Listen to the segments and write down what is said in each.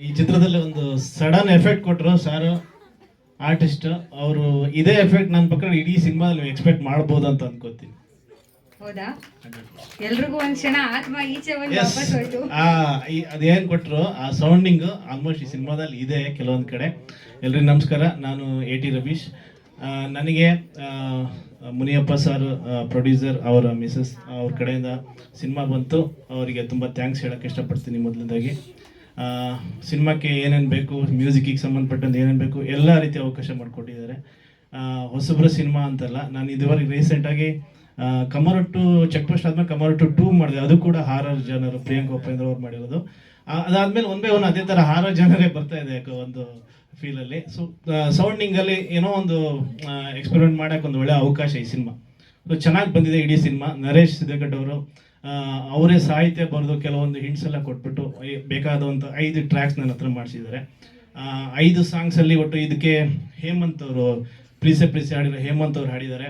ಈ ಚಿತ್ರದಲ್ಲಿ ಒಂದು ಸಡನ್ ಎಫೆಕ್ಟ್ ಕೊಟ್ಟರು ಸರ್ ಆರ್ಟಿಸ್ಟ್ ಅವರು ಇದೇ ಎಫೆಕ್ಟ್ ನನ್ನ ಪಕ್ಕ ಇಡೀ ಸಿನಿಮಾದಲ್ಲಿ ನೀವು ಎಕ್ಸ್ಪೆಕ್ಟ್ ಮಾಡ್ಬೋದು ಅಂತ ಅನ್ಕೋತೀನಿ. ಹೌದಾ? ಎಲ್ರಿಗೂ ಒಂದ್ ಕ್ಷಣ ಆತ್ಮ ಈಚೆ ಒಂದು ಎಸ್ ವಾಪಸ್ ಹೋಯ್ತು. ಅದೇನು ಕೊಟ್ಟರು ಆ ಸೌಂಡಿಂಗ್ ಆಲ್ಮೋಸ್ಟ್ ಈ ಸಿನಿಮಾದಲ್ಲಿ ಇದೆ ಕೆಲವೊಂದು ಕಡೆ. ಎಲ್ರಿಗೂ ನಮಸ್ಕಾರ ನಾನು ಎ ಟಿ ರವೀಶ್. ಆ, ನನಗೆ ಆ, ಮುನಿಯಪ್ಪ ಸರ್ ಪ್ರೊಡ್ಯೂಸರ್ ಅವರ ಮಿಸಸ್ ಅವ್ರ ಕಡೆಯಿಂದ ಸಿನಿಮಾ ಬಂತು. ಅವರಿಗೆ ತುಂಬ ಥ್ಯಾಂಕ್ಸ್ ಹೇಳೋಕೆ ಇಷ್ಟಪಡ್ತೀನಿ ಮೊದಲನೇದಾಗಿ. ಸಿನಿಮಾಕ್ಕೆ ಏನೇನು ಬೇಕು, ಮ್ಯೂಸಿಕ್ಕಿಗೆ ಸಂಬಂಧಪಟ್ಟಂತೆ ಏನೇನು ಬೇಕು, ಎಲ್ಲ ರೀತಿಯ ಅವಕಾಶ ಮಾಡಿಕೊಟ್ಟಿದ್ದಾರೆ. ಹೊಸಬ್ರ ಸಿನಿಮಾ ಅಂತಲ್ಲ, ನಾನು ಇದುವರೆಗೆ ರೀಸೆಂಟಾಗಿ ಕಮರೊಟ್ಟು ಚೆಕ್ ಪೋಸ್ಟ್ ಆದಮೇಲೆ ಕಮರೊಟ್ಟು ಟೂ ಮಾಡಿದೆ. ಅದು ಕೂಡ ಹಾರರ್ ಜನರು, ಪ್ರಿಯಾಂಕ ಉಪೇಂದ್ರ ಅವ್ರು ಮಾಡಿರೋದು. ಅದಾದಮೇಲೆ ಒಂದೇ ಒಂದು ಅದೇ ಥರ ಹಾರರ್ ಜನರೇ ಬರ್ತಾ ಇದೆ ಯಾಕೆ ಒಂದು ಫೀಲಲ್ಲಿ ಸೊ ಸೌಂಡಿಂಗಲ್ಲಿ ಏನೋ ಒಂದು ಎಕ್ಸ್ಪೆರಿಮೆಂಟ್ ಮಾಡೋಕೆ ಒಂದು ಒಳ್ಳೆ ಅವಕಾಶ ಈ ಸಿನಿಮಾ. ಸೊ ಚೆನ್ನಾಗಿ ಬಂದಿದೆ ಇಡೀ ಸಿನಿಮಾ. ನರೇಶ್ ಸಿದ್ದೇಗಟ್ ಅವರು ಸಾಹಿತ್ಯ ಬರೆದು ಕೆಲವೊಂದು ಹಿಂಟ್ಸ್ ಎಲ್ಲ ಕೊಟ್ಬಿಟ್ಟು ಬೇಕಾದಂಥ ಐದು ಟ್ರ್ಯಾಕ್ಸ್ ನನ್ನ ಹತ್ರ ಮಾಡಿಸಿದ್ದಾರೆ. ಐದು ಸಾಂಗ್ಸಲ್ಲಿ ಒಟ್ಟು ಇದಕ್ಕೆ ಹೇಮಂತ್ ಅವರು, ಪ್ರೀಸೆ ಪ್ರೀಸೆ ಹಾಡಿರೋ ಹೇಮಂತ್ ಅವ್ರು ಹಾಡಿದ್ದಾರೆ.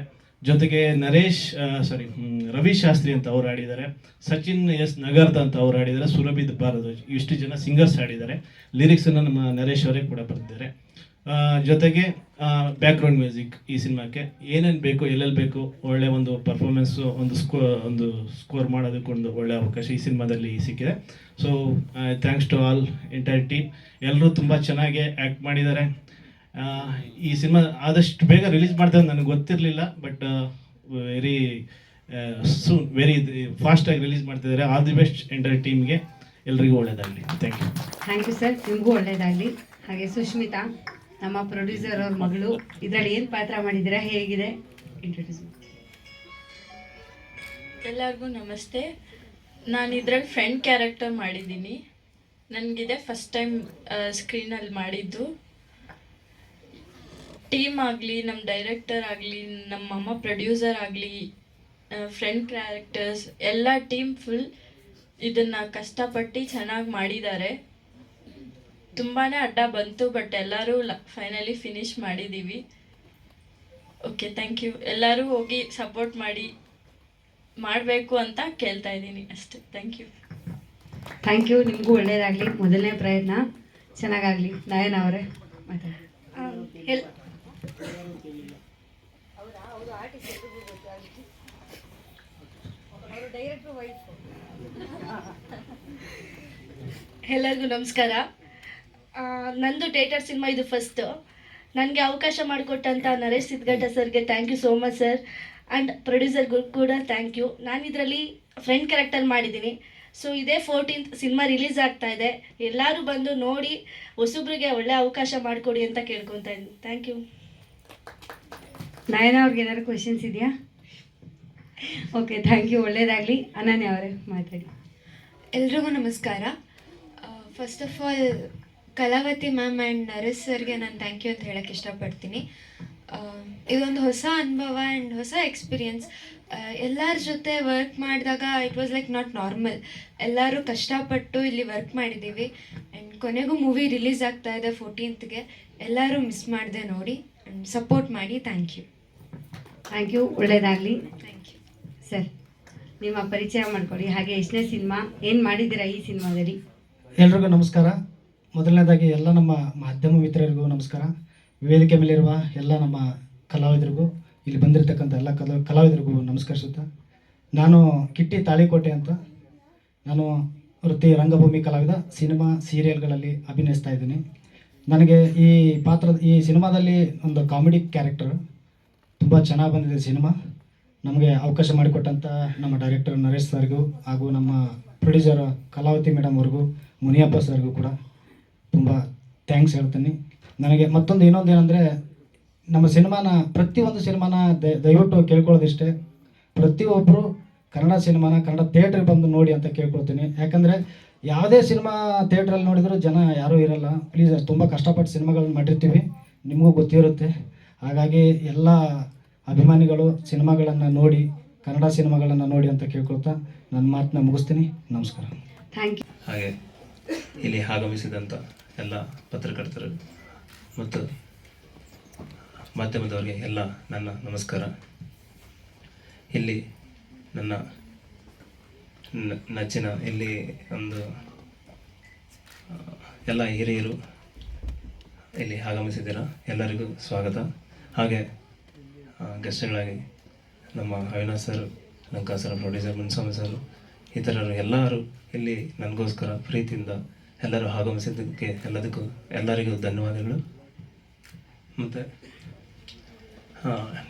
ಜೊತೆಗೆ ನರೇಶ್ ಸಾರಿ ರವಿ ಶಾಸ್ತ್ರಿ ಅಂತ ಅವ್ರು ಹಾಡಿದ್ದಾರೆ. ಸಚಿನ್ ಎಸ್ ನಗರ್ದ ಅಂತ ಅವ್ರು ಹಾಡಿದ್ದಾರೆ. ಸುರಭಿ ಭಾರದ್ವಾಜ್, ಇಷ್ಟು ಜನ ಸಿಂಗರ್ಸ್ ಹಾಡಿದ್ದಾರೆ. ಲಿರಿಕ್ಸನ್ನು ನಮ್ಮ ನರೇಶ್ ಅವರೇ ಕೂಡ ಬರೆದಿದ್ದಾರೆ. ಜೊತೆಗೆ ಬ್ಯಾಕ್ಗ್ರೌಂಡ್ ಮ್ಯೂಸಿಕ್ ಈ ಸಿನಿಮಾಕ್ಕೆ. ಏನೇನು ಬೇಕು, ಎಲ್ಲೆಲ್ಲಿ ಬೇಕು, ಒಳ್ಳೆ ಒಂದು ಪರ್ಫಾರ್ಮೆನ್ಸು ಒಂದು ಸ್ಕೋ ಒಂದು ಸ್ಕೋರ್ ಮಾಡೋದಕ್ಕೊಂದು ಒಳ್ಳೆ ಅವಕಾಶ ಈ ಸಿನಿಮಾದಲ್ಲಿ ಸಿಕ್ಕಿದೆ. So thanks to all entire team ಎಲ್ಲರೂ ತುಂಬ ಚೆನ್ನಾಗಿ ಆ್ಯಕ್ಟ್ ಮಾಡಿದ್ದಾರೆ. ಈ ಸಿನಿಮಾ ಆದಷ್ಟು ಬೇಗ ರಿಲೀಸ್ ಮಾಡ್ತಾರೆ ನನಗೆ ಗೊತ್ತಿರಲಿಲ್ಲ ಬಟ್ ವೆರಿ ಸೂನ್ ವೆರಿ ಫಾಸ್ಟಾಗಿ ರಿಲೀಸ್ ಮಾಡ್ತಿದ್ದಾರೆ ಆಲ್ ದಿ ಬೆಸ್ಟ್ ಎಂಟೈರ್ ಟೀಮ್ಗೆ ಎಲ್ರಿಗೂ ಒಳ್ಳೆಯದಾಗಲಿ thank you thank you sir ನಿಮಗೂ ಒಳ್ಳೇದಾಗಲಿ. ಹಾಗೆ ಸುಷ್ಮಿತಾ ನಮ್ಮ ಪ್ರೊಡ್ಯೂಸರ್ ಅವ್ರ ಮಗಳು. ಇದರಲ್ಲಿ ಏನ್ ಪಾತ್ರ ಮಾಡಿದ್ದೀರಾ? ಹೇಗಿದೆ? ಇಂಟ್ರೊಡ್ಯೂಸ್ ಎಲ್ಲರಿಗೂ ನಮಸ್ತೆ. ನಾನು ಇದ್ರಲ್ಲಿ ಫ್ರೆಂಡ್ ಕ್ಯಾರೆಕ್ಟರ್ ಮಾಡಿದ್ದೀನಿ. ನನಗಿದೆ ಫಸ್ಟ್ ಟೈಮ್ ಸ್ಕ್ರೀನಲ್ಲಿ ಮಾಡಿದ್ದು. ಟೀಮ್ ಆಗಲಿ ನಮ್ಮ ಡೈರೆಕ್ಟರ್ ಆಗಲಿ ನಮ್ಮ ಅಮ್ಮ ಪ್ರೊಡ್ಯೂಸರ್ ಆಗಲಿ ಫ್ರೆಂಡ್ ಕ್ಯಾರೆಕ್ಟರ್ಸ್ ಎಲ್ಲ ಟೀಮ್ ಫುಲ್ ಇದನ್ನು ಕಷ್ಟಪಟ್ಟು ಚೆನ್ನಾಗಿ ಮಾಡಿದ್ದಾರೆ. ತುಂಬಾ ಅಡ್ಡ ಬಂತು ಬಟ್ ಎಲ್ಲರೂ ಫೈನಲಿ ಫಿನಿಶ್ ಮಾಡಿದ್ದೀವಿ ಓಕೆ ಥ್ಯಾಂಕ್ ಯು ಎಲ್ಲರೂ ಹೋಗಿ ಸಪೋರ್ಟ್ ಮಾಡಿ ಮಾಡಬೇಕು ಅಂತ ಕೇಳ್ತಾ ಇದ್ದೀನಿ ಅಷ್ಟೇ. ಥ್ಯಾಂಕ್ ಯು ಥ್ಯಾಂಕ್ ಯು ನಿಮಗೂ ಒಳ್ಳೇದಾಗಲಿ. ಮೊದಲನೇ ಪ್ರಯತ್ನ. ಚೆನ್ನಾಗಾಗಲಿ. ನಯನ ಅವರೇ ಮಾತಾಡಿ. ಎಲ್ ಎಲ್ಲರಿಗೂ ನಮಸ್ಕಾರ. ನಂದು ಥಿಯೇಟರ್ ಸಿನಿಮಾ ಇದು ಫಸ್ಟ್ ನನಗೆ ಅವಕಾಶ ಮಾಡಿಕೊಟ್ಟಂಥ ನರೇಶ್ ಸಿದ್ಗಡ್ಡ ಸರ್ಗೆ thank you so much sir and ಪ್ರೊಡ್ಯೂಸರ್ಗೂ ಕೂಡ ಥ್ಯಾಂಕ್ ಯು ನಾನು ಇದರಲ್ಲಿ ಫ್ರೆಂಡ್ ಕ್ಯಾರೆಕ್ಟರ್ ಮಾಡಿದ್ದೀನಿ. ಸೊ ಇದೇ ಫೋರ್ಟೀನ್ತ್ ಸಿನಿಮಾ ರಿಲೀಸ್ ಆಗ್ತಾ ಇದೆ. ಎಲ್ಲರೂ ಬಂದು ನೋಡಿ ಹೊಸಬ್ರಿಗೆ ಒಳ್ಳೆ ಅವಕಾಶ ಮಾಡಿಕೊಡಿ ಅಂತ ಕೇಳ್ಕೊತಾ ಇದ್ದೀನಿ. ಥ್ಯಾಂಕ್ ಯು ನಯನ ಅವ್ರಿಗೆ ಏನಾದ್ರು ಕ್ವೆಶನ್ಸ್ ಇದೆಯಾ? ಓಕೆ ಥ್ಯಾಂಕ್ ಯು ಒಳ್ಳೇದಾಗಲಿ. ಅನನ್ಯ ಅವರೇ ಮಾತಾಡಿ. ಎಲ್ರಿಗೂ ನಮಸ್ಕಾರ. First of all Kalavathi ma'am and Naresh ಸರ್ಗೆ ನಾನು ಥ್ಯಾಂಕ್ ಯು ಅಂತ ಹೇಳಕ್ಕೆ ಇಷ್ಟಪಡ್ತೀನಿ. ಇದೊಂದು ಹೊಸ ಅನುಭವ ಆ್ಯಂಡ್ ಹೊಸ ಎಕ್ಸ್ಪೀರಿಯನ್ಸ್ ಎಲ್ಲರ ಜೊತೆ ವರ್ಕ್ ಮಾಡಿದಾಗ it was like not normal ಎಲ್ಲರೂ ಕಷ್ಟಪಟ್ಟು ಇಲ್ಲಿ ವರ್ಕ್ ಮಾಡಿದ್ದೀವಿ ಆ್ಯಂಡ್ ಕೊನೆಗೂ ಮೂವಿ ರಿಲೀಸ್ ಆಗ್ತಾ ಇದೆ ಫೋರ್ಟೀನ್ತ್ಗೆ ಎಲ್ಲರೂ ಮಿಸ್ ಮಾಡಿದೆ ನೋಡಿ ಆ್ಯಂಡ್ ಸಪೋರ್ಟ್ ಮಾಡಿ ಥ್ಯಾಂಕ್ ಯು ಥ್ಯಾಂಕ್ ಯು ಒಳ್ಳೆಯದಾಗಲಿ ಥ್ಯಾಂಕ್ ಯು ಸರ್ ನಿಮ್ಮ ಪರಿಚಯ ಮಾಡಿಕೊಡಿ ಹಾಗೆ ಎಷ್ಟನೇ ಸಿನಿಮಾ ಏನು ಮಾಡಿದ್ದೀರಾ ಈ ಸಿನಿಮಾದಲ್ಲಿ ಎಲ್ರಿಗೂ ನಮಸ್ಕಾರ. ಮೊದಲನೇದಾಗಿ ಎಲ್ಲ ನಮ್ಮ ಮಾಧ್ಯಮ ಮಿತ್ರರಿಗೂ ನಮಸ್ಕಾರ. ವೇದಿಕೆ ಮೇಲಿರುವ ಎಲ್ಲ ನಮ್ಮ ಕಲಾವಿದರಿಗೂ, ಇಲ್ಲಿ ಬಂದಿರತಕ್ಕಂಥ ಎಲ್ಲ ಕಲಾ, ಕಲಾವಿದರಿಗೂ ನಮಸ್ಕರಿಸುತ್ತಾ. ನಾನು ಕಿಟ್ಟಿ ತಾಳಿಕೋಟೆ ಅಂತ. ನಾನು ವೃತ್ತಿ ರಂಗಭೂಮಿ ಕಲಾವಿದ, ಸಿನಿಮಾ, ಸೀರಿಯಲ್ಗಳಲ್ಲಿ ಅಭಿನಯಿಸ್ತಾ ಇದ್ದೀನಿ. ನನಗೆ ಈ ಪಾತ್ರ ಈ ಸಿನಿಮಾದಲ್ಲಿ ಒಂದು ಕಾಮಿಡಿ ಕ್ಯಾರೆಕ್ಟರ್, ತುಂಬ ಚೆನ್ನಾಗಿ ಬಂದಿದೆ ಸಿನಿಮಾ. ನಮಗೆ ಅವಕಾಶ ಮಾಡಿಕೊಟ್ಟಂಥ ನಮ್ಮ ಡೈರೆಕ್ಟರ್ ನರೇಶ್ ಸರ್ಗೂ ಹಾಗೂ ನಮ್ಮ ಪ್ರೊಡ್ಯೂಸರ್ ಕಲಾವತಿ ಮೇಡಮ್ ಅವ್ರಿಗೂ, ಮುನಿಯಪ್ಪ ಸರ್ಗೂ ಕೂಡ ತುಂಬ ಥ್ಯಾಂಕ್ಸ್ ಹೇಳ್ತೀನಿ. ನನಗೆ ಮತ್ತೊಂದು ಇನ್ನೊಂದು ಏನಂದರೆ ನಮ್ಮ ಸಿನಿಮಾನ ಪ್ರತಿಯೊಂದು ಸಿನಿಮಾನ ದಯ- ದಯವಿಟ್ಟು ಕೇಳ್ಕೊಳ್ಳೋದಿಷ್ಟೇ. ಪ್ರತಿಯೊಬ್ಬರು ಕನ್ನಡ ಸಿನಿಮಾನ ಕನ್ನಡ ಥಿಯೇಟ್ರಿಗೆ ಬಂದು ನೋಡಿ ಅಂತ ಕೇಳ್ಕೊಳ್ತೀನಿ. ಯಾಕಂದರೆ ಯಾವುದೇ ಸಿನಿಮಾ ಥಿಯೇಟ್ರಲ್ಲಿ ನೋಡಿದರೂ ಜನ ಯಾರೂ ಇರಲ್ಲ. ಪ್ಲೀಸ್ ತುಂಬ ಕಷ್ಟಪಟ್ಟು ಸಿನಿಮಾಗಳನ್ನ ಮಾಡಿರ್ತೀವಿ. ನಿಮಗೂ ಗೊತ್ತಿರುತ್ತೆ. ಹಾಗಾಗಿ ಎಲ್ಲ ಅಭಿಮಾನಿಗಳು ಸಿನಿಮಾಗಳನ್ನು ನೋಡಿ ಕನ್ನಡ ಸಿನಿಮಾಗಳನ್ನು ನೋಡಿ ಅಂತ ಕೇಳ್ಕೊಳ್ತಾ ನನ್ನ ಮಾತನ್ನ ಮುಗಿಸ್ತೀನಿ. ನಮಸ್ಕಾರ. ಥ್ಯಾಂಕ್ ಯು ಹಾಗೆ ಇಲ್ಲಿ ಆಗಮಿಸಿದಂಥ ಎಲ್ಲ ಪತ್ರಕರ್ತರು ಮತ್ತು ಮಾಧ್ಯಮದವರಿಗೆ ಎಲ್ಲ ನನ್ನ ನಮಸ್ಕಾರ. ಇಲ್ಲಿ ನನ್ನ ನೆಚ್ಚಿನ ಇಲ್ಲಿ ಒಂದು ಎಲ್ಲ ಹಿರಿಯರು ಇಲ್ಲಿ ಆಗಮಿಸಿದ್ದೀರಾ? ಎಲ್ಲರಿಗೂ ಸ್ವಾಗತ. ಹಾಗೆ ಗೆಸ್ಟ್ಗಳಾಗಿ ನಮ್ಮ Avinash sir, Lanka sir, producer, Munswamy sir, ಇತರರು ಎಲ್ಲರೂ ಇಲ್ಲಿ ನನಗೋಸ್ಕರ ಪ್ರೀತಿಯಿಂದ ಎಲ್ಲರೂ ಆಗಮಿಸಿದ್ದಕ್ಕೆ ಎಲ್ಲದಕ್ಕೂ ಎಲ್ಲರಿಗೂ ಧನ್ಯವಾದಗಳು. ಮತ್ತು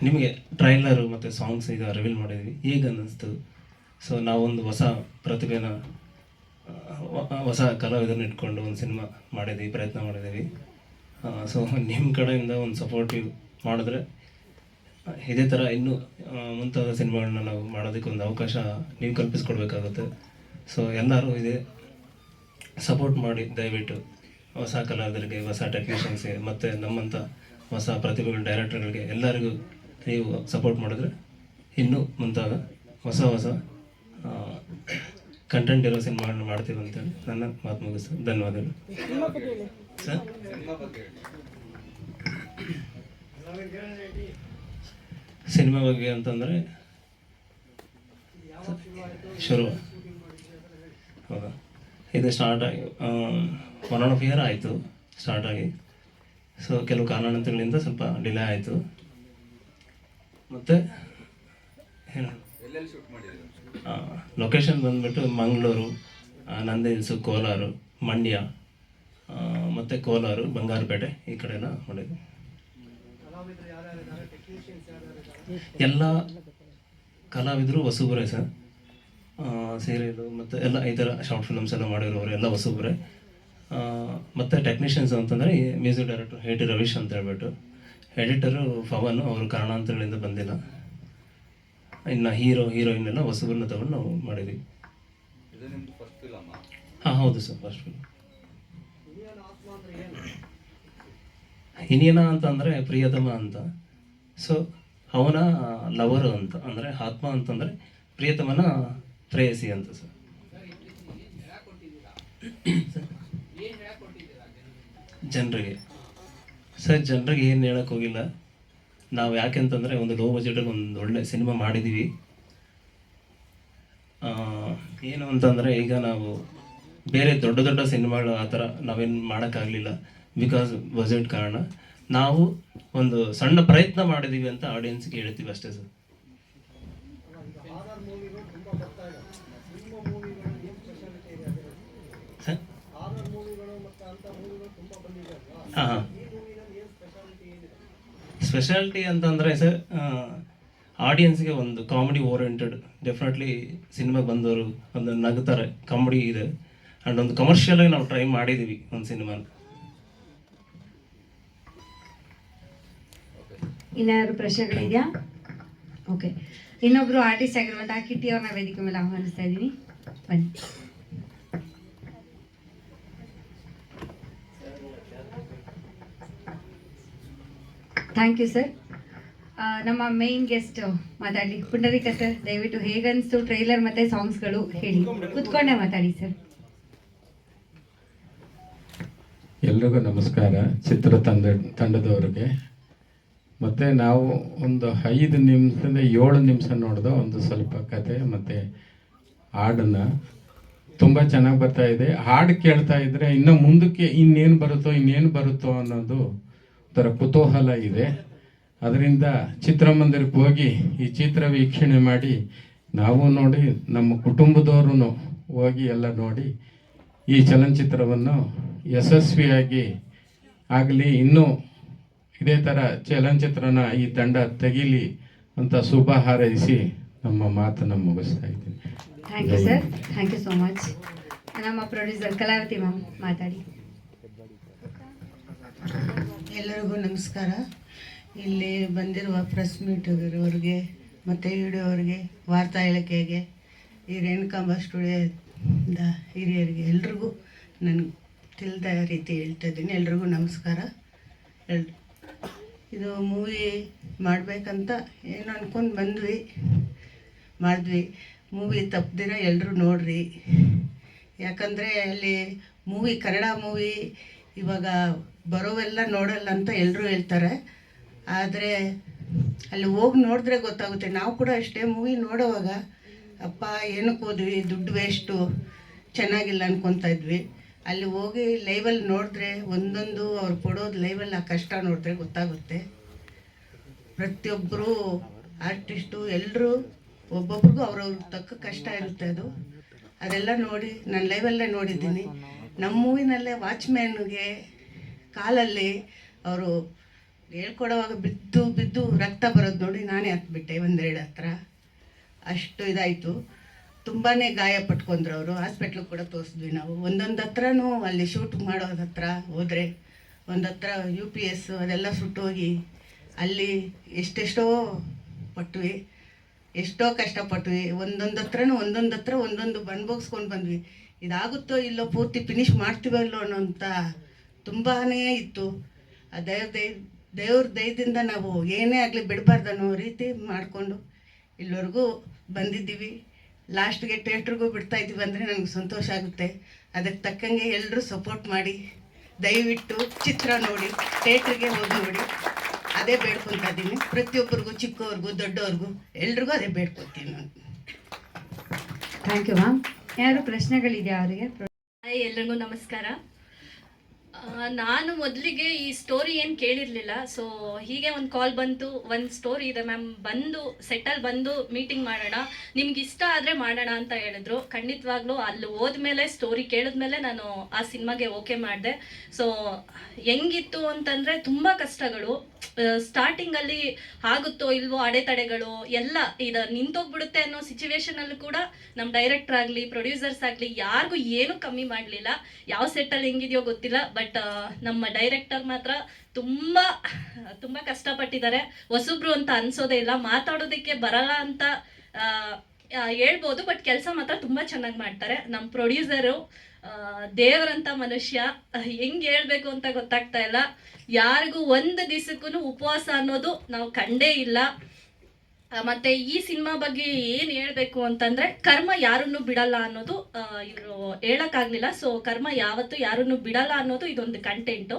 ನಿಮಗೆ ಟ್ರೈಲರು ಮತ್ತು ಸಾಂಗ್ಸ್ ಈಗ ರಿವೀಲ್ ಮಾಡಿದ್ವಿ. ಈಗ ಅನ್ನಿಸ್ತು? ಸೊ ನಾವೊಂದು ಹೊಸ ಪ್ರತಿಭೆನ ಹೊಸ ಕಲಾವಿದರನ್ನ ಇಟ್ಕೊಂಡು ಒಂದು ಸಿನಿಮಾ ಮಾಡಿದ್ದೀವಿ ಪ್ರಯತ್ನ ಮಾಡಿದ್ದೀವಿ ಸೊ ನಿಮ್ಮ ಕಡೆಯಿಂದ ಒಂದು ಸಪೋರ್ಟಿವ್ ಮಾಡಿದ್ರೆ, ಇದೇ ಥರ ಇನ್ನೂ ಮುಂತಾದ ಸಿನಿಮಾಗಳನ್ನ ನಾವು ಮಾಡೋದಕ್ಕೆ ಒಂದು ಅವಕಾಶ ನೀವು ಕಲ್ಪಿಸ್ಕೊಡ್ಬೇಕಾಗುತ್ತೆ. ಸೊ ಎಲ್ಲರೂ ಇದೆ ಸಪೋರ್ಟ್ ಮಾಡಿ ದಯವಿಟ್ಟು ಹೊಸ ಕಲಾವಿದರಿಗೆ ಹೊಸ ಟೆಕ್ನಿಷಿಯನ್ಸ್ಗೆ ಮತ್ತು ನಮ್ಮಂಥ ಹೊಸ ಪ್ರತಿಭೆಗಳ ಡೈರೆಕ್ಟರ್ಗಳಿಗೆ ಎಲ್ಲರಿಗೂ ನೀವು ಸಪೋರ್ಟ್ ಮಾಡಿದ್ರೆ ಇನ್ನೂ ಮುಂತಾದ ಹೊಸ ಹೊಸ ಕಂಟೆಂಟ್ ಇರೋ ಸಿನಿಮಾ ಮಾಡ್ತೀವಿ ಅಂತೇಳಿ ನನ್ನ ಮಾತು ಮುಗಿಸ್ತು ಧನ್ಯವಾದಗಳು. ಸರ್? ಸಿನಿಮಾ ಬಗ್ಗೆ ಅಂತಂದರೆ ಶುರು. ಹೌದಾ? ಇದು ಸ್ಟಾರ್ಟ್ ಆಗಿ ಒನ್ ಆನ್ ಆಫ್ ಇಯರ್ ಆಯಿತು ಸ್ಟಾರ್ಟ್ ಆಗಿ. ಸೊ ಕೆಲವು ಕಾರಣಗಳಿಂದ ಸ್ವಲ್ಪ ಡಿಲೇ ಆಯಿತು. ಮತ್ತು ಏನು? ಲೊಕೇಶನ್ ಬಂದ್ಬಿಟ್ಟು ಮಂಗಳೂರು ನಂದಿ ಹಿಲ್ಸು ಕೋಲಾರ, ಮಂಡ್ಯ ಮತ್ತು ಕೋಲಾರ, ಬಂಗಾರಪೇಟೆ ಈ ಕಡೆ ಎಲ್ಲ ಮಾಡಿದ್ವಿ ಎಲ್ಲ ಕಲಾವಿದರು ಹೊಸಬರೇ ಸರ್. ಸೀರಿಯಲು ಮತ್ತು ಎಲ್ಲ ಈ ಥರ ಶಾರ್ಟ್ ಫಿಲಮ್ಸ್ ಎಲ್ಲ ಮಾಡಿರೋರು ಎಲ್ಲ ಹೊಸಬ್ರೆ. ಮತ್ತು ಟೆಕ್ನಿಷಿಯನ್ಸ್ ಅಂತಂದರೆ ಮ್ಯೂಸಿಕ್ ಡೈರೆಕ್ಟರ್ ಹೇಟಿ ರವೀಶ್ ಅಂತ ಹೇಳ್ಬಿಟ್ಟು. ಎಡಿಟರು ಪವನ್ ಅವರು ಕಾರಣಾಂತರಗಳಿಂದ ಬಂದಿಲ್ಲ. ಇನ್ನು ಹೀರೋ ಹೀರೋಯಿನ್ ಎಲ್ಲ ಹೊಸಬ್ರನ್ನ ತಗೊಂಡು ನಾವು ಮಾಡಿದ್ವಿ. ಹಾಂ ಹೌದು ಸರ್ ಫಸ್ಟ್ ಫಿಲ್ಮ್ ಹಿನಿಯನ ಅಂತ ಅಂದರೆ ಪ್ರಿಯತಮ ಅಂತ. ಸೊ ಅವನ ಲವರು ಅಂತ ಅಂದರೆ ಆತ್ಮ ಅಂತಂದರೆ ಪ್ರಿಯತಮನ ಪ್ರೇಯಸಿ ಅಂತ ಸರ್. ಜನರಿಗೆ. ಸರ್, ಜನರಿಗೆ ಏನು ಹೇಳಕ್ಕೆ ಹೋಗಿಲ್ಲ. ನಾವು ಯಾಕೆಂತಂದರೆ ಒಂದು ಲೋ ಬಜೆಟಲ್ಲಿ ಒಂದು ಒಳ್ಳೆ ಸಿನಿಮಾ ಮಾಡಿದ್ದೀವಿ ಏನು ಅಂತಂದರೆ ಈಗ ನಾವು ಬೇರೆ ದೊಡ್ಡ ದೊಡ್ಡ ಸಿನಿಮಾಗಳು ಆ ಥರ ನಾವೇನು ಮಾಡೋಕ್ಕಾಗಲಿಲ್ಲ ಬಿಕಾಸ್ ಬಜೆಟ್ ಕಾರಣ. ನಾವು ಒಂದು ಸಣ್ಣ ಪ್ರಯತ್ನ ಮಾಡಿದ್ದೀವಿ ಅಂತ ಆಡಿಯನ್ಸ್ಗೆ ಹೇಳ್ತೀವಿ ಅಷ್ಟೇ ಸರ್. ಹಾಂ? ಸ್ಪೆಷಾಲಿಟಿ ಅಂತಂದರೆ ಸರ್ ಆಡಿಯನ್ಸ್ಗೆ ಒಂದು ಕಾಮಿಡಿ ಓರಿಯೆಂಟೆಡ್ ಡೆಫಿನೆಟ್ಲಿ ಸಿನಿಮಾಗೆ ಬಂದವರು ಒಂದು ನಗ್ತಾರೆ ಕಾಮಿಡಿ ಇದೆ. ಆ್ಯಂಡ್ ಒಂದು ಕಮರ್ಷಿಯಲ್ ಆಗಿ ನಾವು ಟ್ರೈ ಮಾಡಿದ್ದೀವಿ ಒಂದು ಸಿನಿಮಾನ ಇನ್ನಾರು ಪ್ರಶ್ನೆಗಳಿದೆಯಾ? ಓಕೆ ಇನ್ನೊಬ್ರು ಆರ್ಟಿಸ್ಟ್ ಆಗಿರುವಂತಹ ಕಿಟ್ಟಿ ಅವ್ರನ್ನ ವೇದಿಕೆ ಮೇಲೆ ಆಹ್ವಾನಿಸ್ತಾ ಇದ್ದೀನಿ. ಬನ್ನಿ. ಥ್ಯಾಂಕ್ ಯು ಸರ್ ನಮ್ಮ ಮೇನ್ ಗೆಸ್ಟ್ ಮಾತಾಡಿ ಪುಂಡರೀಕ ಸರ್ ದಯವಿಟ್ಟು ಹೇಗನ್ಸ್ತು ಟ್ರೈಲರ್ ಮತ್ತೆ ಸಾಂಗ್ಸ್ಗಳು ಹೇಳಿ. ಕುತ್ಕೊಂಡೆ ಮಾತಾಡಿ ಸರ್ ಎಲ್ರಿಗೂ ನಮಸ್ಕಾರ. ಚಿತ್ರ ತಂಡ ತಂಡದವ್ರಿಗೆ. ಮತ್ತು ನಾವು ಒಂದು ಐದು ನಿಮಿಷದಿಂದ ಏಳು ನಿಮಿಷ ನೋಡಿದ ಒಂದು ಸ್ವಲ್ಪ ಕತೆ ಮತ್ತು ಹಾಡನ್ನು. ತುಂಬ ಚೆನ್ನಾಗಿ ಬರ್ತಾ ಇದೆ. ಹಾಡು ಕೇಳ್ತಾ ಇದ್ದರೆ ಇನ್ನು ಮುಂದಕ್ಕೆ ಇನ್ನೇನು ಬರುತ್ತೋ ಇನ್ನೇನು ಬರುತ್ತೋ ಅನ್ನೋದು ಒಂಥರ ಕುತೂಹಲ ಇದೆ. ಅದರಿಂದ ಚಿತ್ರಮಂದಿರಕ್ಕೆ ಹೋಗಿ ಈ ಚಿತ್ರ ವೀಕ್ಷಣೆ ಮಾಡಿ ನಾವು ನೋಡಿ, ನಮ್ಮ ಕುಟುಂಬದವರು ಹೋಗಿ ಎಲ್ಲ ನೋಡಿ ಈ ಚಲನಚಿತ್ರವನ್ನು ಯಶಸ್ವಿಯಾಗಿ ಆಗಲಿ, ಇನ್ನೂ ಇದೇ ಥರ ಚಲನಚಿತ್ರನ ಈ ತಂಡ ತೆಗಿಲಿ ಅಂತ ಶುಭ ಹಾರೈಸಿ ನಮ್ಮ ಮಾತನ್ನು ಮುಗಿಸ್ತಾ ಇದ್ದೀನಿ. Thank you sir thank you so much ನಮ್ಮ ಪ್ರೊಡ್ಯೂಸರ್ ಕಲಾವತಿ ಮ್ಯಾಮ್ ಮಾತಾಡಿ. ಎಲ್ಲರಿಗೂ ನಮಸ್ಕಾರ. ಇಲ್ಲಿ ಬಂದಿರುವ ಪ್ರೆಸ್ ಮೀಟ್ಗಿರೋರಿಗೆ ಮತ್ತು ವಿಡಿಯೋರಿಗೆ ವಾರ್ತಾ ಇಲಾಖೆಗೆ ಈ ರೇಣುಕಾಂಬ ಸ್ಟುಡಿಯೋದ ಹಿರಿಯರಿಗೆ ಎಲ್ರಿಗೂ ನನಗೆ ತಿಳಿದ ರೀತಿ ಹೇಳ್ತಾ ಇದ್ದೀನಿ. ಎಲ್ರಿಗೂ ನಮಸ್ಕಾರ. ಇದು ಮೂವಿ ಮಾಡಬೇಕಂತ ಏನು ಅಂದ್ಕೊಂಡು ಬಂದ್ವಿ. ಮಾಡಿದ್ವಿ. ಮೂವಿ ತಪ್ಪದಿರ ಎಲ್ಲರೂ ನೋಡ್ರಿ. ಯಾಕಂದರೆ ಅಲ್ಲಿ ಮೂವಿ ಕನ್ನಡ ಮೂವಿ ಇವಾಗ ಬರೋವೆಲ್ಲ ನೋಡಲ್ಲ ಅಂತ ಎಲ್ಲರೂ ಹೇಳ್ತಾರೆ. ಆದರೆ ಅಲ್ಲಿ ಹೋಗಿ ನೋಡಿದ್ರೆ ಗೊತ್ತಾಗುತ್ತೆ. ನಾವು ಕೂಡ ಅಷ್ಟೇ ಮೂವಿ ನೋಡೋವಾಗ, ಅಪ್ಪ, ಏನಕ್ಕೆ ಹೋದ್ವಿ? ದುಡ್ಡು ವೇಸ್ಟು ಚೆನ್ನಾಗಿಲ್ಲ ಅನ್ಕೊತಾ ಇದ್ವಿ. ಅಲ್ಲಿ ಹೋಗಿ ಲೈವಲ್ಲಿ ನೋಡಿದ್ರೆ, ಒಂದೊಂದು ಅವ್ರು ಕೊಡೋದು ಲೈವಲ್ಲಿ ಆ ಕಷ್ಟ ನೋಡಿದ್ರೆ ಗೊತ್ತಾಗುತ್ತೆ. ಪ್ರತಿಯೊಬ್ಬರು ಆರ್ಟಿಸ್ಟು ಎಲ್ಲರೂ ಒಬ್ಬೊಬ್ರಿಗೂ ಅವ್ರವ್ರ ತಕ್ಕ ಕಷ್ಟ ಇರುತ್ತೆ ಅದು. ಅದೆಲ್ಲ ನೋಡಿ, ನಾನು ಲೈವಲ್ಲೇ ನೋಡಿದ್ದೀನಿ. ನಮ್ಮ ಮೂವಿನಲ್ಲೇ ವಾಚ್ಮ್ಯಾನ್ಗೆ ಕಾಲಲ್ಲಿ ಅವರು ಹೇಳ್ಕೊಡೋವಾಗ ಬಿದ್ದು ಬಿದ್ದು ರಕ್ತ ಬರೋದು ನೋಡಿ ನಾನೇ ಹತ್ಬಿಟ್ಟೆ ಒಂದೆರಡು ಹತ್ರ. ಅಷ್ಟು ಇದಾಯಿತು. ತುಂಬಾ ಗಾಯ ಪಟ್ಕೊಂಡ್ರು ಅವರು ಹಾಸ್ಪಿಟ್ಲಿಗೆ ಕೂಡ ತೋರಿಸಿದ್ವಿ ನಾವು. ಒಂದೊಂದು ಹತ್ರನೂ ಅಲ್ಲಿ ಶೂಟ್ ಮಾಡೋದ ಹತ್ರ ಹೋದರೆ, ಒಂದು ಹತ್ರ ಯು ಪಿ ಎಸ್ ಅದೆಲ್ಲ ಸುಟ್ಟೋಗಿ ಅಲ್ಲಿ ಎಷ್ಟೆಷ್ಟೋ ಪಟ್ವಿ, ಎಷ್ಟೋ ಕಷ್ಟಪಟ್ವಿ. ಒಂದೊಂದು ಹತ್ರನೂ ಒಂದೊಂದು ಹತ್ರ ಒಂದೊಂದು ಬಣ್ಬೋಗ್ಸ್ಕೊಂಡು ಬಂದ್ವಿ. ಇದಾಗುತ್ತೋ ಇಲ್ಲೋ ಪೂರ್ತಿ ಫಿನಿಷ್ ಮಾಡ್ತೀವೋ ಇಲ್ಲೋ ಅನ್ನೋಂಥ ತುಂಬಾ ಇತ್ತು. ಆ ದೇವ್ರ ದಯ ದೇವ್ರ ದಯದಿಂದ ನಾವು ಏನೇ ಆಗಲಿ ಬಿಡಬಾರ್ದು ಅನ್ನೋ ರೀತಿ ಮಾಡಿಕೊಂಡು ಇಲ್ಲಿವರೆಗೂ ಬಂದಿದ್ದೀವಿ. ಲಾಸ್ಟ್ಗೆ ಥಿಯೇಟ್ರಿಗೂ ಬಿಡ್ತಾ ಇದ್ದೀವಿ ಅಂದರೆ ನನಗೆ ಸಂತೋಷ ಆಗುತ್ತೆ. ಅದಕ್ಕೆ ತಕ್ಕಂಗೆ ಎಲ್ಲರೂ ಸಪೋರ್ಟ್ ಮಾಡಿ ದಯವಿಟ್ಟು ಚಿತ್ರ ನೋಡಿ ಥಿಯೇಟ್ರಿಗೆ ಹೋಗಿ ನೋಡಿ. ಅದೇ ಬೇಡ್ಕೊತಾ ಇದ್ದೀನಿ. ಪ್ರತಿಯೊಬ್ಬರಿಗೂ ಚಿಕ್ಕವ್ರಿಗೂ ದೊಡ್ಡವ್ರಿಗೂ ಎಲ್ರಿಗೂ ಅದೇ ಬೇಡ್ಕೊತೀನಿ ನಾನು. ಥ್ಯಾಂಕ್ ಯು ಮ್ಯಾಮ್ ಯಾರು ಪ್ರಶ್ನೆಗಳಿದೆಯಾ ಅವರಿಗೆ? ಹಾಯ್ ಎಲ್ರಿಗೂ ನಮಸ್ಕಾರ. ನಾನು ಮೊದಲಿಗೆ ಈ ಸ್ಟೋರಿ ಏನು ಕೇಳಿರಲಿಲ್ಲ. ಸೊ ಹೀಗೆ ಒಂದು ಕಾಲ್ ಬಂತು, ಒಂದು ಸ್ಟೋರಿ ಇದೆ ಮ್ಯಾಮ್ ಬಂದು ಸೆಟಲ್ ಬಂದು ಮೀಟಿಂಗ್ ಮಾಡೋಣ. ನಿಮ್ಗೆ ಇಷ್ಟ ಆದರೆ ಮಾಡೋಣ ಅಂತ ಹೇಳಿದ್ರು. ಖಂಡಿತವಾಗ್ಲೂ ಅಲ್ಲಿ ಹೋದ್ಮೇಲೆ ಸ್ಟೋರಿ ಕೇಳಿದ್ಮೇಲೆ ನಾನು ಆ ಸಿನಿಮಾಗೆ ಓಕೆ ಮಾಡಿದೆ. ಸೊ ಹೆಂಗಿತ್ತು ಅಂತಂದರೆ ತುಂಬ ಕಷ್ಟಗಳು. ಸ್ಟಾರ್ಟಿಂಗಲ್ಲಿ ಆಗುತ್ತೋ ಇಲ್ವೋ ಅಡೆತಡೆಗಳು ಎಲ್ಲ ಇದು ನಿಂತೋಗ್ಬಿಡುತ್ತೆ ಅನ್ನೋ ಸಿಚುವೇಶನ್ ಅಲ್ಲೂ ಕೂಡ ನಮ್ಮ ಡೈರೆಕ್ಟರ್ ಆಗಲಿ ಪ್ರೊಡ್ಯೂಸರ್ಸ್ ಆಗಲಿ, ಯಾರಿಗೂ ಏನೂ ಕಮ್ಮಿ ಮಾಡಲಿಲ್ಲ. ಯಾವ ಸೆಟ್ಟಲ್ಲಿ ಹೆಂಗಿದೆಯೋ ಗೊತ್ತಿಲ್ಲ. ಬಟ್ ನಮ್ಮ ಡೈರೆಕ್ಟರ್ ಮಾತ್ರ ತುಂಬ ತುಂಬ ಕಷ್ಟಪಟ್ಟಿದ್ದಾರೆ. ಹೊಸಬ್ರು ಅಂತ ಅನ್ಸೋದೇ ಇಲ್ಲ. ಮಾತಾಡೋದಕ್ಕೆ ಬರಲ್ಲ ಅಂತ ಹೇಳ್ಬೋದು. ಬಟ್ ಕೆಲಸ ಮಾತ್ರ ತುಂಬ ಚೆನ್ನಾಗಿ ಮಾಡ್ತಾರೆ. ನಮ್ಮ ಪ್ರೊಡ್ಯೂಸರು ದೇವರಂತ ಮನುಷ್ಯ. ಹೆಂಗ್ ಹೇಳ್ಬೇಕು ಅಂತ ಗೊತ್ತಾಗ್ತಾ ಇಲ್ಲ. ಯಾರಿಗೂ ಒಂದು ದಿವಸಕ್ಕೂ ಉಪವಾಸ ಅನ್ನೋದು ನಾವು ಕಂಡೇ ಇಲ್ಲ. ಮತ್ತೆ ಈ ಸಿನಿಮಾ ಬಗ್ಗೆ ಏನು ಹೇಳ್ಬೇಕು ಅಂತಂದ್ರೆ, ಕರ್ಮ ಯಾರನ್ನು ಬಿಡಲ್ಲ ಅನ್ನೋದು ಇವರು ಹೇಳಕ್ಕಾಗ್ಲಿಲ್ಲ. ಸೊ ಕರ್ಮ ಯಾವತ್ತು ಯಾರನ್ನು ಬಿಡಲ್ಲ ಅನ್ನೋದು ಇದೊಂದು ಕಂಟೆಂಟು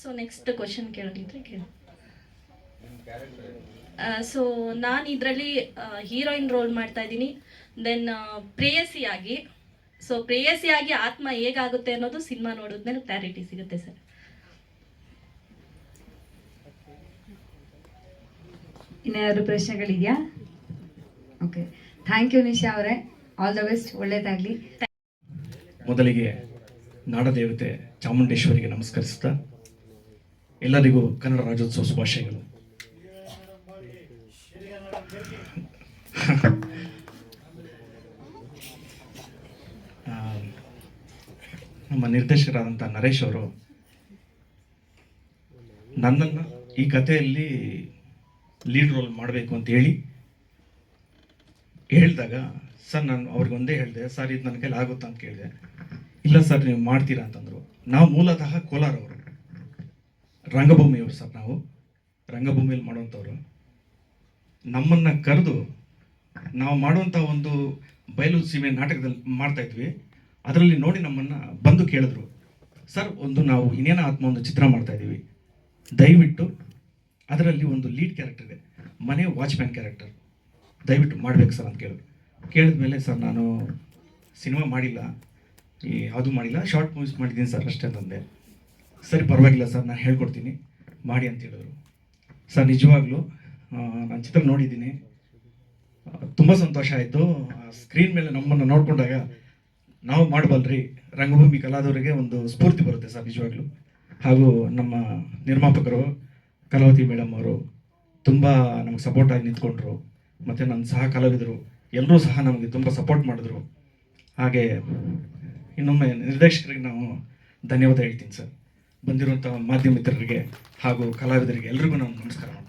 ಸೊ ನೆಕ್ಸ್ಟ್ ಕ್ವಶನ್ ಕೇಳಿದ್ರೆ ಕೇಳಿ. ಸೊ ನಾನು ಇದರಲ್ಲಿ ಹೀರೋಯಿನ್ ರೋಲ್ ಮಾಡ್ತಾ ಇದ್ದೀನಿ. ದೆನ್ ಪ್ರೇಯಸಿಯಾಗಿ. ಸೊ ಪ್ರೇಯಸಿಯಾಗಿ ಆತ್ಮ ಹೇಗಾಗುತ್ತೆ ಅನ್ನೋದು ಸಿನಿಮಾ ನೋಡಿದ್ಮೇಲೆ ಕ್ಲಾರಿಟಿ ಸಿಗುತ್ತೆ ಸರ್. ಇನ್ಯಾರು ಪ್ರಶ್ನೆಗಳಿದೆಯಾ? ಓಕೆ ಥ್ಯಾಂಕ್ ಯು ನಿಶಾ ಅವರೇ. ಆಲ್ ದ ಬೆಸ್ಟ್ ಒಳ್ಳೇದಾಗಲಿ. ಮೊದಲಿಗೆ ನಾಡದೇವತೆ ಚಾಮುಂಡೇಶ್ವರಿಗೆ ನಮಸ್ಕರಿಸ್ತಾ, ಎಲ್ಲರಿಗೂ ಕನ್ನಡ ರಾಜ್ಯೋತ್ಸವ ಶುಭಾಶಯಗಳು. ನಮ್ಮ ನಿರ್ದೇಶಕರಾದಂಥ ನರೇಶ್ ಅವರು ನನ್ನನ್ನು ಈ ಕಥೆಯಲ್ಲಿ ಲೀಡ್ ರೋಲ್ ಮಾಡಬೇಕು ಅಂತ ಹೇಳಿ ಹೇಳಿದಾಗ, ಸರ್, ನಾನು ಅವ್ರಿಗೊಂದೇ ಹೇಳಿದೆ, ಸರ್, ಇದು ನನ್ನ ಕೈಲಿ ಆಗುತ್ತಾ? ಅಂತ ಕೇಳಿದೆ. ಇಲ್ಲ ಸರ್, ನೀವು ಮಾಡ್ತೀರಾ? ಅಂತಂದರು. ನಾವು ಮೂಲತಃ ಕೋಲಾರವರು ರಂಗಭೂಮಿಯವರು ಸರ್ ನಾವು, ರಂಗಭೂಮಿಯಲ್ಲಿ ಮಾಡುವಂಥವ್ರು. ನಮ್ಮನ್ನು ಕರೆದು ನಾವು ಮಾಡುವಂಥ ಒಂದು ಬಯಲು ಸೀಮೆ ನಾಟಕದಲ್ಲಿ ಮಾಡ್ತಾ ಇದ್ವಿ. ಅದರಲ್ಲಿ ನೋಡಿ ನಮ್ಮನ್ನು ಬಂದು ಕೇಳಿದ್ರು. ಸರ್, ಒಂದು ನಾವು ಇನ್ನೇನ ಆತ್ಮ ಒಂದು ಚಿತ್ರ ಮಾಡ್ತಾ ಇದ್ದೀವಿ. ದಯವಿಟ್ಟು ಅದರಲ್ಲಿ ಒಂದು ಲೀಡ್ ಕ್ಯಾರೆಕ್ಟರ್ ಇದೆ. ಮನೆ ವಾಚ್ಮ್ಯಾನ್ ಕ್ಯಾರೆಕ್ಟರ್ ದಯವಿಟ್ಟು ಮಾಡ್ಬೇಕು ಸರ್ ಅಂತ ಕೇಳಿದ್ರು. ಕೇಳಿದ ಮೇಲೆ ಸರ್, ನಾನು ಸಿನಿಮಾ ಮಾಡಿಲ್ಲ. ಈ ಯಾವುದು ಮಾಡಿಲ್ಲ. ಶಾರ್ಟ್ ಮೂವೀಸ್ ಮಾಡಿದ್ದೀನಿ ಸರ್ ಅಷ್ಟೇ ಅಂತಂದೆ. ಸರಿ, ಪರವಾಗಿಲ್ಲ ಸರ್, ನಾನು ಹೇಳ್ಕೊಡ್ತೀನಿ. ಮಾಡಿ ಅಂತ ಹೇಳಿದ್ರು. ಸರ್, ನಿಜವಾಗ್ಲೂ ನಾನು ಚಿತ್ರ ನೋಡಿದ್ದೀನಿ. ತುಂಬ ಸಂತೋಷ ಆಯಿತು. ಸ್ಕ್ರೀನ್ ಮೇಲೆ ನಮ್ಮನ್ನು ನೋಡಿಕೊಂಡಾಗ ನಾವು ಮಾಡಬಲ್ರಿ. ರಂಗಭೂಮಿ ಕಲಾದವರಿಗೆ ಒಂದು ಸ್ಫೂರ್ತಿ ಬರುತ್ತೆ ಸರ್, ನಿಜವಾಗ್ಲೂ. ಹಾಗೂ ನಮ್ಮ ನಿರ್ಮಾಪಕರು ಕಲಾವತಿ ಮೇಡಮ್ ಅವರು ತುಂಬ ನಮಗೆ ಸಪೋರ್ಟ್ ಆಗಿ ನಿಂತ್ಕೊಂಡ್ರು. ಮತ್ತು ನನ್ನ ಸಹ ಕಲಾವಿದರು. ಎಲ್ಲರೂ ಸಹ ನಮಗೆ ತುಂಬ ಸಪೋರ್ಟ್ ಮಾಡಿದ್ರು. ಹಾಗೆ ಇನ್ನೊಮ್ಮೆ ನಿರ್ದೇಶಕರಿಗೆ ನಾವು ಧನ್ಯವಾದ ಹೇಳ್ತೀನಿ ಸರ್. ಬಂದಿರುವಂಥ ಮಾಧ್ಯಮ ಮಿತ್ರರಿಗೆ ಹಾಗೂ ಕಲಾವಿದರಿಗೆ ಎಲ್ರಿಗೂ ನಾವು ನಮಸ್ಕಾರ.